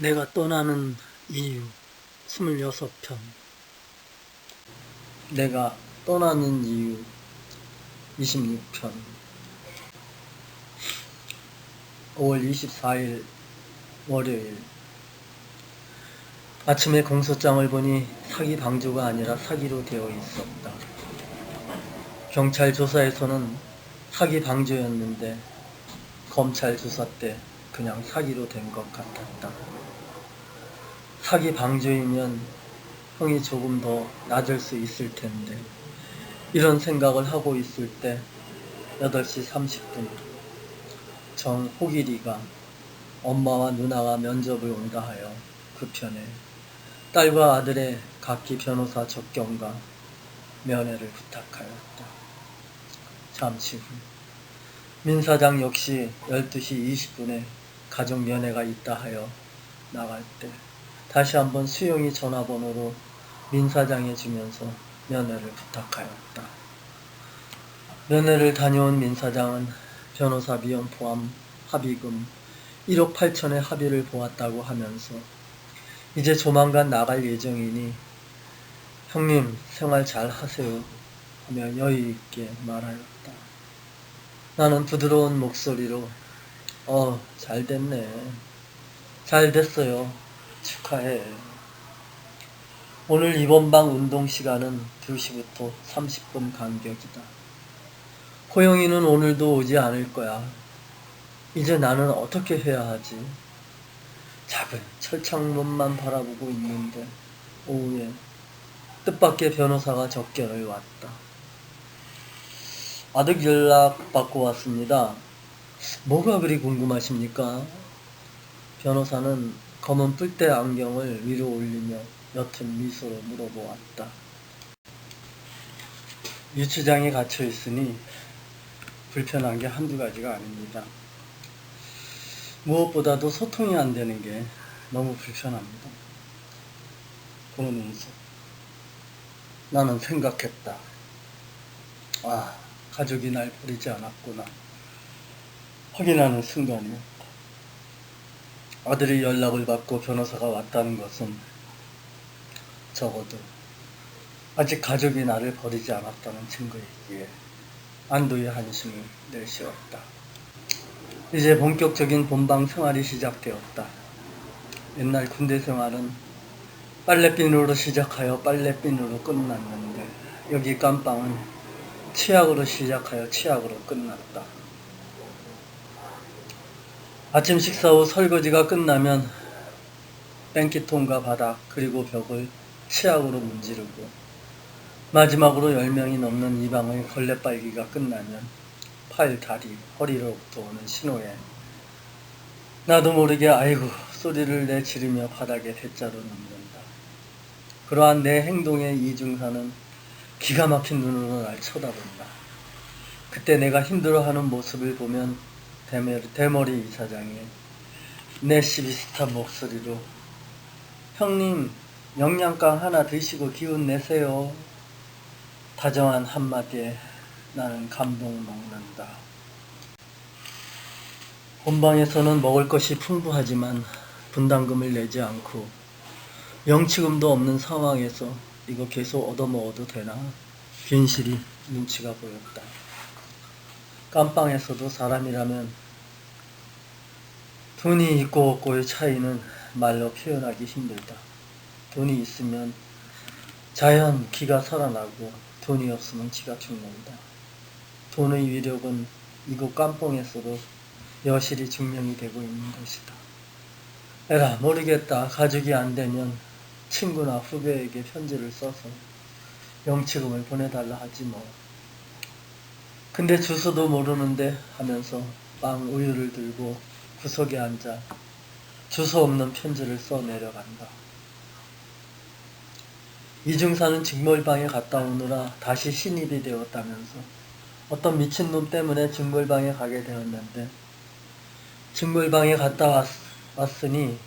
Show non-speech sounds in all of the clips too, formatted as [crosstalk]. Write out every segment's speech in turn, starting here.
내가 떠나는 이유 26편 내가 떠나는 이유 26편 5월 24일 월요일 아침에 공소장을 보니 사기 방조가 아니라 사기로 되어 있었다. 경찰 조사에서는 사기 방조였는데 검찰 조사 때 그냥 사기로 된 것 같았다. 사기 방조이면 형이 조금 더 낮을 수 있을 텐데 이런 생각을 하고 있을 때 8시 30분 정호길이가 엄마와 누나가 면접을 온다 하여 그 편에 딸과 아들의 각기 변호사 접견과 면회를 부탁하였다. 잠시 후 민사장 역시 12시 20분에 가족 면회가 있다 하여 나갈 때 다시 한번 수영이 전화번호로 민사장에 주면서 면회를 부탁하였다. 면회를 다녀온 민사장은 변호사 비용 포함 합의금 1억 8천의 합의를 보았다고 하면서 이제 조만간 나갈 예정이니 형님 생활 잘 하세요 하며 여유 있게 말하였다. 나는 부드러운 목소리로 어, 잘 됐네. 잘 됐어요. 축하해. 오늘 이번 방 운동 시간은 2시부터 30분 간격이다. 호영이는 오늘도 오지 않을 거야. 이제 나는 어떻게 해야 하지? 작은 철창문만 바라보고 있는데 오후에 뜻밖의 변호사가 접견을 왔다. 아득 연락 받고 왔습니다. 뭐가 그리 궁금하십니까? 변호사는 검은 뿔대 안경을 위로 올리며 옅은 미소로 물어보았다. 유치장에 갇혀 있으니 불편한 게 한두 가지가 아닙니다. 무엇보다도 소통이 안 되는 게 너무 불편합니다. 그러면서 나는 생각했다. 아, 가족이 날 버리지 않았구나. 확인하는 순간이었다. 아들이 연락을 받고 변호사가 왔다는 것은 적어도 아직 가족이 나를 버리지 않았다는 증거이기에 안도의 한숨을 내쉬었다. 이제 본격적인 본방 생활이 시작되었다. 옛날 군대 생활은 빨래비누로 시작하여 빨래비누로 끝났는데 여기 깜빵은 치약으로 시작하여 치약으로 끝났다. 아침 식사 후 설거지가 끝나면 뺑기통과 바닥 그리고 벽을 치약으로 문지르고 마지막으로 10명이 넘는 이 방의 걸레 빨기가 끝나면 팔, 다리, 허리로부터 오는 신호에 나도 모르게 아이고 소리를 내지르며 바닥에 대자로 눕는다. 그러한 내 행동의 이중사는 기가 막힌 눈으로 날 쳐다본다. 그때 내가 힘들어하는 모습을 보면 대머리, 대머리 이사장이 내시 비슷한 목소리로 형님 영양강 하나 드시고 기운 내세요. 다정한 한마디에 나는 감동 먹는다. 본방에서는 먹을 것이 풍부하지만 분담금을 내지 않고 명치금도 없는 상황에서 이거 계속 얻어먹어도 되나? 괜시리 눈치가 보였다. 깜빵에서도 사람이라면 돈이 있고 없고의 차이는 말로 표현하기 힘들다. 돈이 있으면 자연 기가 살아나고 돈이 없으면 지가 죽는다. 돈의 위력은 이곳 깜뽕에서도 여실히 증명이 되고 있는 것이다. 에라 모르겠다. 가족이 안 되면 친구나 후배에게 편지를 써서 영치금을 보내달라 하지 뭐. 근데 주소도 모르는데 하면서 빵 우유를 들고 구석에 앉아 주소 없는 편지를 써 내려간다. 이중사는 직물방에 갔다 오느라 다시 신입이 되었다면서 어떤 미친놈 때문에 직물방에 가게 되었는데 직물방에 갔다 왔, 왔으니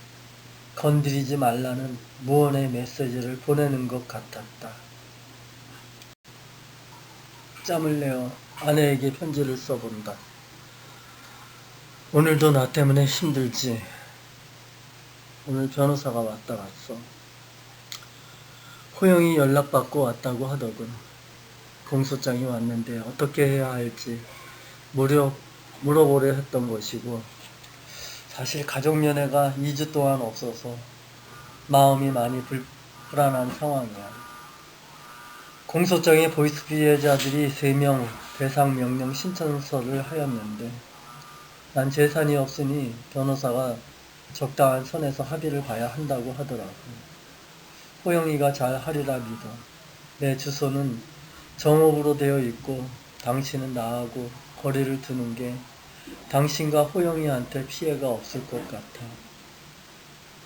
건드리지 말라는 무언의 메시지를 보내는 것 같았다. 짬을 내어 아내에게 편지를 써본다. 오늘도 나 때문에 힘들지. 오늘 변호사가 왔다 갔어. 호영이 연락받고 왔다고 하더군. 공소장이 왔는데 어떻게 해야 할지 무려 물어보려 했던 것이고 사실 가족연애가 2주 동안 없어서 마음이 많이 불, 불안한 상황이야. 공소장에 보이스 피해자들이 3명 배상 명령 신청서를 하였는데 난 재산이 없으니 변호사가 적당한 선에서 합의를 봐야 한다고 하더라고. 호영이가 잘 하리라 믿어. 내 주소는 정읍으로 되어 있고 당신은 나하고 거리를 두는 게 당신과 호영이한테 피해가 없을 것 같아.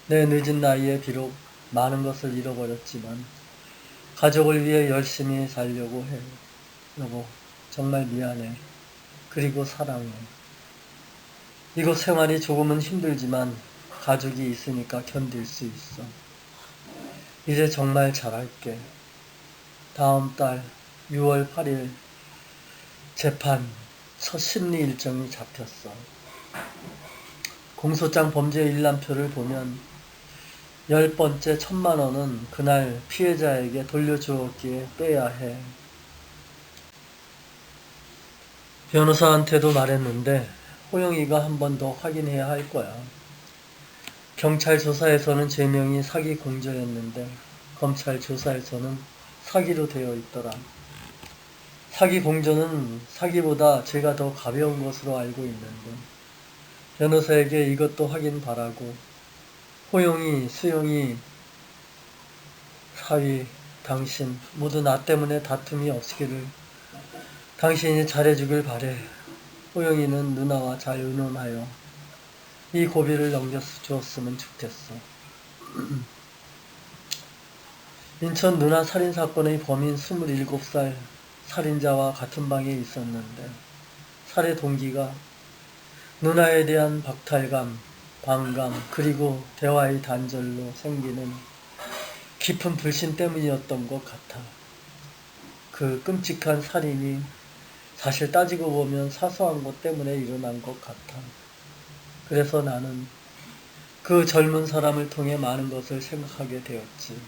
내 늦은 나이에 비록 많은 것을 잃어버렸지만 가족을 위해 열심히 살려고 해. 여보, 정말 미안해. 그리고 사랑해. 이곳 생활이 조금은 힘들지만 가족이 있으니까 견딜 수 있어. 이제 정말 잘할게. 다음 달 6월 8일 재판 첫 심리 일정이 잡혔어. 공소장 범죄 일람표를 보면 열 번째 천만 원은 그날 피해자에게 돌려주었기에 빼야 해. 변호사한테도 말했는데 호영이가 한 번 더 확인해야 할 거야. 경찰 조사에서는 제명이 사기 공저였는데 검찰 조사에서는 사기로 되어 있더라. 사기 공저는 사기보다 죄가 더 가벼운 것으로 알고 있는데 변호사에게 이것도 확인 바라고 호영이, 수영이, 사위, 당신 모두 나 때문에 다툼이 없기를 당신이 잘해주길 바래. 호영이는 누나와 잘 의논하여 이 고비를 넘겨주었으면 좋겠어. [clears throat] 인천 누나 살인사건의 범인 27살 살인자와 같은 방에 있었는데 살해 동기가 누나에 대한 박탈감, 반감, 그리고 대화의 단절로 생기는 깊은 불신 때문이었던 것 같아. 그 끔찍한 살인이 사실 따지고 보면 사소한 것 때문에 일어난 것 같아. 그래서 나는 그 젊은 사람을 통해 많은 것을 생각하게 되었지.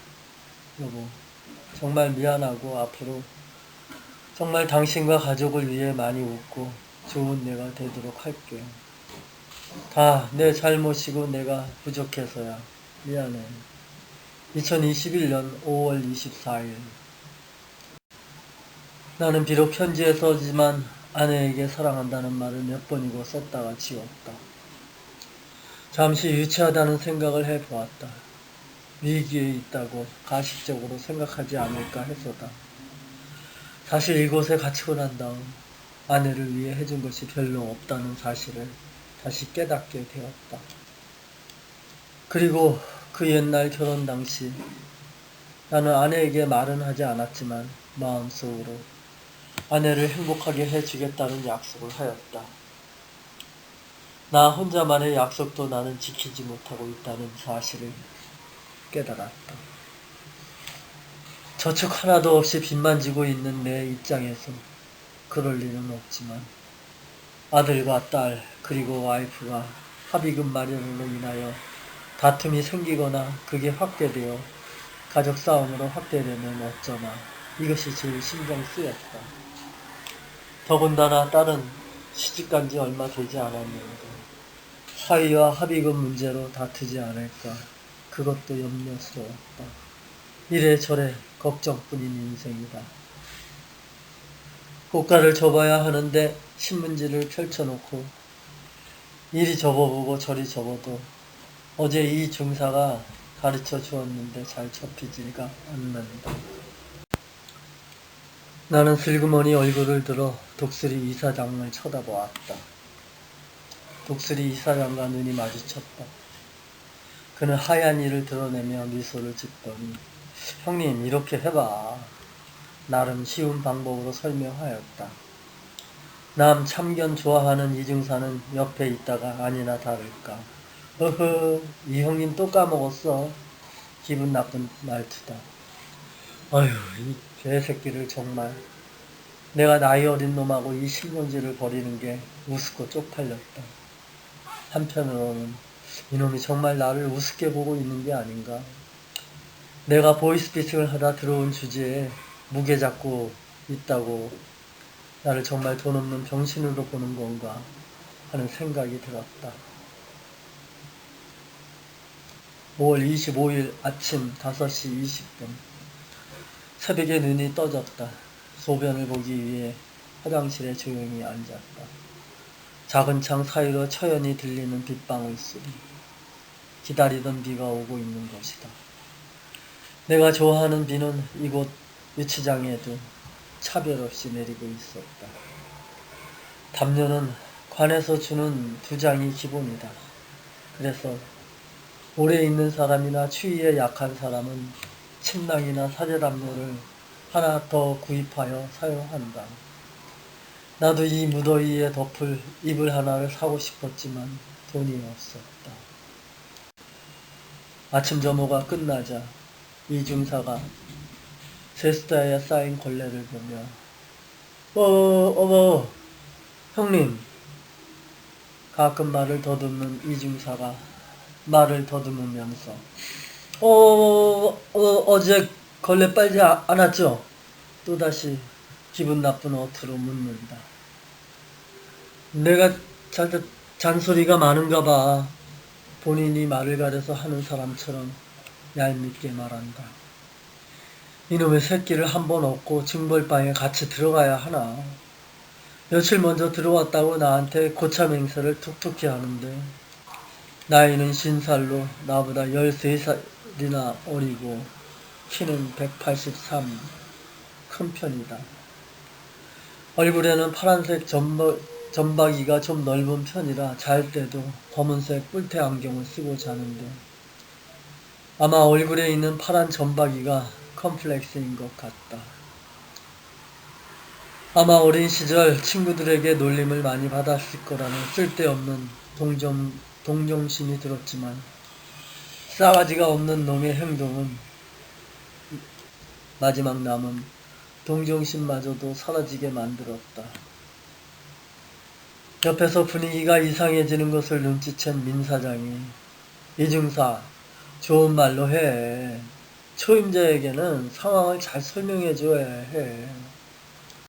여보, 정말 미안하고 앞으로 정말 당신과 가족을 위해 많이 웃고 좋은 내가 되도록 할게. 다 내 잘못이고 내가 부족해서야. 미안해. 2021년 5월 24일. 나는 비록 편지에 써지만 아내에게 사랑한다는 말을 몇 번이고 썼다가 지웠다. 잠시 유치하다는 생각을 해보았다. 위기에 있다고 가식적으로 생각하지 않을까 해서다. 사실 이곳에 갇히고 난 다음 아내를 위해 해준 것이 별로 없다는 사실을 다시 깨닫게 되었다. 그리고 그 옛날 결혼 당시 나는 아내에게 말은 하지 않았지만 마음속으로 아내를 행복하게 해주겠다는 약속을 하였다. 나 혼자만의 약속도 나는 지키지 못하고 있다는 사실을 깨달았다. 저축 하나도 없이 빚만 지고 있는 내 입장에서 그럴 리는 없지만 아들과 딸 그리고 와이프가 합의금 마련으로 인하여 다툼이 생기거나 그게 확대되어 가족 싸움으로 확대되면 어쩌나 이것이 제일 신경 쓰였다. 더군다나 딸은 시집간 지 얼마 되지 않았는데 사위와 합의금 문제로 다투지 않을까 그것도 염려스러웠다. 이래저래 걱정뿐인 인생이다. 고가를 접어야 하는데 신문지를 펼쳐놓고 이리 접어보고 저리 접어도 어제 이 중사가 가르쳐 주었는데 잘 접히지가 않는다. 나는 슬그머니 얼굴을 들어 독수리 이사장을 쳐다보았다. 독수리 이사장과 눈이 마주쳤다. 그는 하얀 이를 드러내며 미소를 짓더니 형님 이렇게 해봐. 나름 쉬운 방법으로 설명하였다. 남 참견 좋아하는 이중사는 옆에 있다가 아니나 다를까. 어허, 이 형님 또 까먹었어. 기분 나쁜 말투다. 이 개새끼를 정말. 내가 나이 어린 놈하고 이 신경질을 버리는 게 우습고 쪽팔렸다. 한편으로는 이놈이 정말 나를 우습게 보고 있는 게 아닌가. 내가 보이스피싱을 하다 들어온 주제에 무게 잡고 있다고 나를 정말 돈 없는 병신으로 보는 건가 하는 생각이 들었다. 5월 25일 아침 5시 20분. 새벽에 눈이 떠졌다. 소변을 보기 위해 화장실에 조용히 앉았다. 작은 창 사이로 처연히 들리는 빗방울 소리. 기다리던 비가 오고 있는 것이다. 내가 좋아하는 비는 이곳 유치장에도 차별 없이 내리고 있었다. 담요는 관에서 주는 두 장이 기본이다. 그래서 오래 있는 사람이나 추위에 약한 사람은 침낭이나 사제담요를 하나 더 구입하여 사용한다. 나도 이 무더위에 덮을 이불 하나를 사고 싶었지만 돈이 없었다. 아침 점호가 끝나자 이중사가 제스타에 쌓인 걸레를 보며 어, 어머, 형님. 가끔 말을 더듬는 이중사가 말을 더듬으면서 어, 어 어제 걸레 빨지 아- 않았죠? 또다시 기분 나쁜 어투로 묻는다. 내가 자, 잔소리가 많은가 봐. 본인이 말을 가려서 하는 사람처럼 얄밉게 말한다. 이놈의 새끼를 한 번 얻고 징벌방에 같이 들어가야 하나. 며칠 먼저 들어왔다고 나한테 고참 행세를 툭툭히 하는데 나이는 신살로 나보다 13살 이나 어리고 키는 183, 큰 편이다. 얼굴에는 파란색 점바, 점박이가 좀 넓은 편이라 잘 때도 검은색 뿔테 안경을 쓰고 자는데 아마 얼굴에 있는 파란 점박이가 컴플렉스인 것 같다. 아마 어린 시절 친구들에게 놀림을 많이 받았을 거라는 쓸데없는 동정, 동정심이 들었지만 싸가지가 없는 놈의 행동은 마지막 남은 동정심마저도 사라지게 만들었다. 옆에서 분위기가 이상해지는 것을 눈치챈 민 사장이 이중사 좋은 말로 해. 초임자에게는 상황을 잘 설명해줘야 해.